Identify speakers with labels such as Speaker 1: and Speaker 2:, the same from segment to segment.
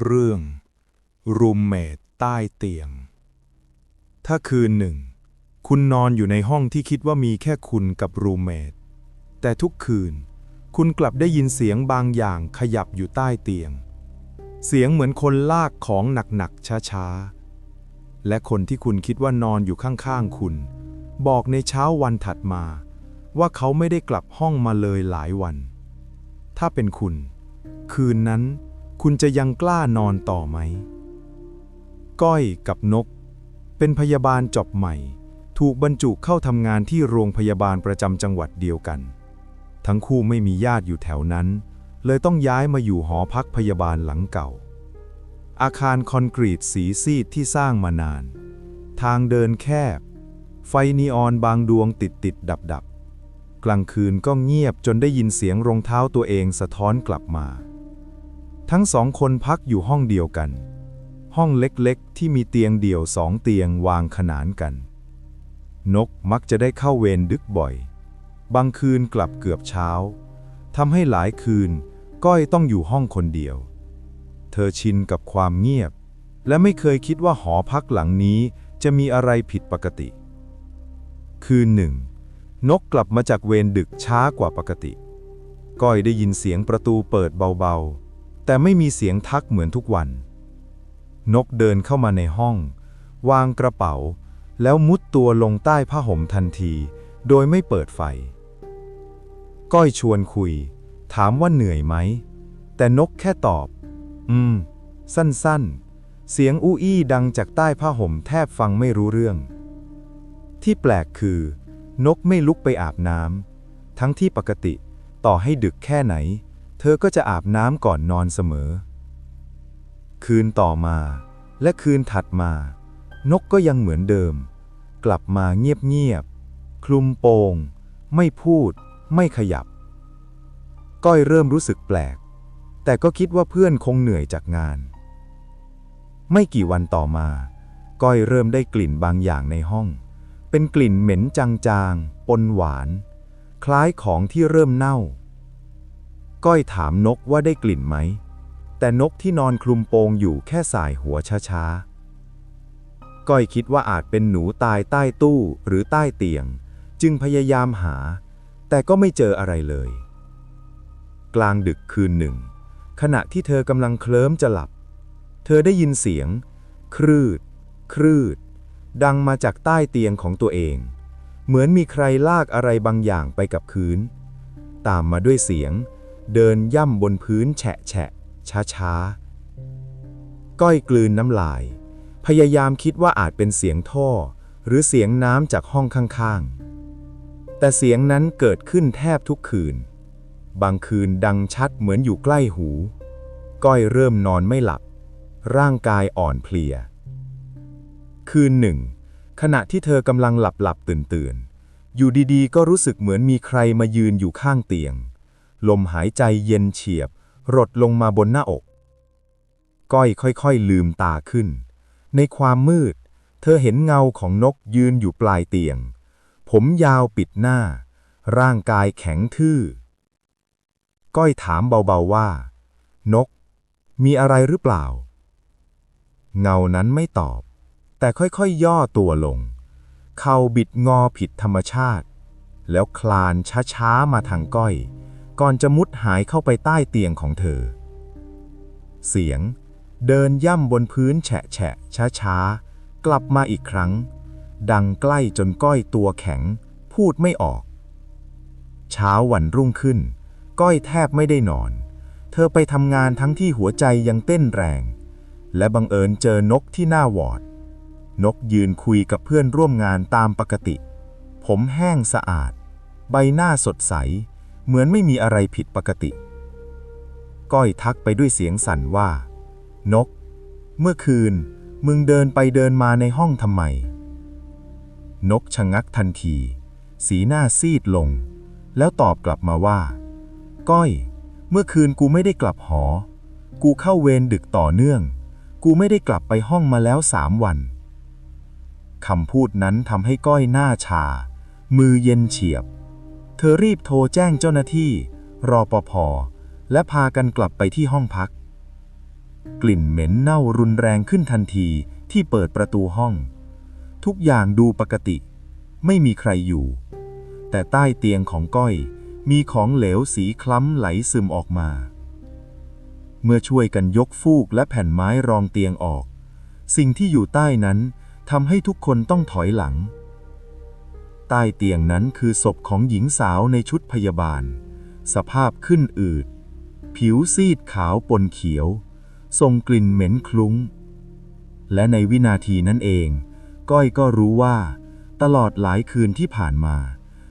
Speaker 1: เรื่อง รูมเมทใต้เตียง ถ้าคืนหนึ่ง คุณนอนอยู่ในห้องที่คิดว่ามีแค่คุณกับรูมเมทแต่ทุกคืน คุณกลับได้ยินเสียงบางอย่างขยับอยู่ใต้เตียง เสียงเหมือนคนลากของหนักๆช้าๆ และคนที่คุณคิดว่านอนอยู่ข้างๆคุณ บอกในเช้าวันถัดมา ว่าเขาไม่ได้กลับห้องมาเลยหลายวัน ถ้าเป็นคุณ คืนนั้น คุณจะยังกล้านอนต่อไหม ก้อยกับนก เป็นพยาบาลจบใหม่ ถูกบรรจุเข้าทำงานที่โรงพยาบาลประจำจังหวัดเดียวกัน ทั้งคู่ไม่มีญาติอยู่แถวนั้น เลยต้องย้ายมาอยู่หอพักพยาบาลหลังเก่า อาคารคอนกรีตสีซีดที่สร้างมานาน ทางเดินแคบ ไฟนีออนบางดวงติดติดดับดับกลางคืนก็เงียบจนได้ยินเสียงรองเท้าตัวเองสะท้อนกลับมา ทั้งสองคนพักอยู่ห้องเดียวกัน ห้องเล็กๆ ที่มีเตียงเดี่ยวสองเตียงวางขนานกัน นกมักจะได้เข้าเวรดึกบ่อย บางคืนกลับเกือบเช้าทำให้หลายคืน ก้อยต้องอยู่ห้องคนเดียว เธอชินกับความเงียบ และไม่เคยคิดว่าหอพักหลังนี้จะมีอะไรผิดปกติ คืนหนึ่ง นกกลับมาจากเวรดึกช้ากว่าปกติ ก้อยได้ยินเสียงประตูเปิดเบาๆ แต่ไม่มีเสียงทักเหมือนทุกวัน นกเดินเข้ามาในห้อง วางกระเป๋า แล้วมุดตัวลงใต้ผ้าห่มทันที โดยไม่เปิดไฟ ก้อยชวนคุย ถามว่าเหนื่อยไหม แต่นกแค่ตอบ อืม สั้นๆ เสียงอู้อี้ดังจากใต้ผ้าห่มแทบฟังไม่รู้เรื่อง ที่แปลกคือ นกไม่ลุกไปอาบน้ำทั้งที่ปกติต่อให้ดึกแค่ไหน เธอก็จะอาบน้ำก่อนนอนเสมอ คืนต่อมา และคืนถัดมา นกก็ยังเหมือนเดิม กลับมาเงียบๆ คลุมโปง ไม่พูด ไม่ขยับ ก้อยเริ่มรู้สึกแปลก แต่ก็คิดว่าเพื่อนคงเหนื่อยจากงาน ไม่กี่วันต่อมา ก้อยเริ่มได้กลิ่นบางอย่างในห้อง เป็นกลิ่นเหม็นจางๆ ปนหวาน คล้ายของที่เริ่มเน่า ก้อยถามนกว่าได้กลิ่นไหม แต่นกที่นอนคลุมโปงอยู่แค่สายหัวช้าๆ ก้อยคิดว่าอาจเป็นหนูตายใต้ตู้หรือใต้เตียง จึงพยายามหา แต่ก็ไม่เจออะไรเลย กลางดึกคืนหนึ่ง ขณะที่เธอกำลังเคลิ้มจะหลับ เธอได้ยินเสียง ครืด ครืด ดังมาจากใต้เตียงของตัวเอง เหมือนมีใครลากอะไรบางอย่างไปกับพื้น ตามมาด้วยเสียง เดินย่ำบนพื้นแฉะแฉะช้าช้าๆก้อยกลืนน้ำลาย พยายามคิดว่าอาจเป็นเสียงท่อ หรือเสียงน้ำจากห้องข้างๆ แต่เสียงนั้นเกิดขึ้นแทบทุกคืน บางคืนดังชัดเหมือนอยู่ใกล้หู ก้อยเริ่มนอนไม่หลับ ร่างกายอ่อนเพลีย คืนหนึ่ง ขณะที่เธอกำลังหลับหลับตื่นตื่นอยู่ดีๆ ก็รู้สึกเหมือนมีใครมายืนอยู่ข้างเตียง ลมหายใจเย็นเฉียบ รดลงมาบนหน้าอก ก้อยค่อยๆลืมตาขึ้น ในความมืด เธอเห็นเงาของนกยืนอยู่ปลายเตียง ผมยาวปิดหน้า ร่างกายแข็งทื่อ ก้อยถามเบาๆว่า นก มีอะไรหรือเปล่า เงานั้นไม่ตอบ แต่ค่อยๆย่อตัวลง เข่าบิดงอผิดธรรมชาติ แล้วคลานช้าๆมาทางก้อย ก่อนจะมุดหายเข้าไปใต้เตียงของเธอ เสียง เดินย่ำบนพื้นแฉะแฉะช้าช้าๆกลับมาอีกครั้ง ดังใกล้จนก้อยตัวแข็ง พูดไม่ออก เช้าวันรุ่งขึ้น ก้อยแทบไม่ได้นอน เธอไปทำงานทั้งที่หัวใจยังเต้นแรง และบังเอิญเจอนกที่หน้าวอร์ดนกยืนคุยกับเพื่อนร่วมงานตามปกติ ผมแห้งสะอาด ใบหน้าสดใส เหมือนไม่มีอะไรผิดปกติ ก้อยทักไปด้วยเสียงสั่นว่า นก เมื่อคืน มึงเดินไปเดินมาในห้องทำไม นกชะงักทันที สีหน้าซีดลง แล้วตอบกลับมาว่า ก้อย เมื่อคืนกูไม่ได้กลับหอ กูเข้าเวรดึกต่อเนื่อง กูไม่ได้กลับไปห้องมาแล้วสามวันคำพูดนั้นทำให้ก้อยหน้าชา มือเย็นเฉียบ เธอรีบโทรแจ้งเจ้าหน้าที่ รอปภและพากันกลับไปที่ห้องพัก
Speaker 2: กลิ่นเหม็นเน่ารุนแรงขึ้นทันทีที่เปิดประตูห้อง ทุกอย่างดูปกติ ไม่มีใครอยู่ แต่ใต้เตียงของก้อย มีของเหลวสีคล้ำไหลซึมออกมา เมื่อช่วยกันยกฟูกและแผ่นไม้รองเตียงออก สิ่งที่อยู่ใต้นั้นทำให้ทุกคนต้องถอยหลัง ใต้เตียงนั้นคือศพของหญิงสาวในชุดพยาบาล สภาพขึ้นอืด ผิวซีดขาวปนเขียว ส่งกลิ่นเหม็นคลุ้ง และในวินาทีนั้นเอง ก้อยก็รู้ว่า ตลอดหลายคืนที่ผ่านมา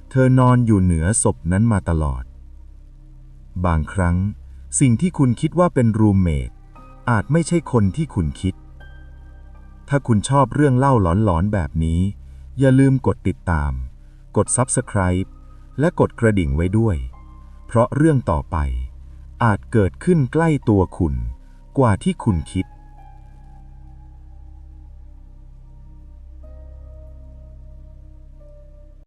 Speaker 2: เธอนอนอยู่เหนือศพนั้นมาตลอด บางครั้ง สิ่งที่คุณคิดว่าเป็นรูมเมทอาจไม่ใช่คนที่คุณคิด ถ้าคุณชอบเรื่องเล่าหลอนๆแบบนี้ อย่าลืมกดติดตาม กด Subscribe และกดกระดิ่งไว้ด้วย เพราะเรื่องต่อไป อาจเกิดขึ้นใกล้ตัวคุณ กว่าที่คุณคิด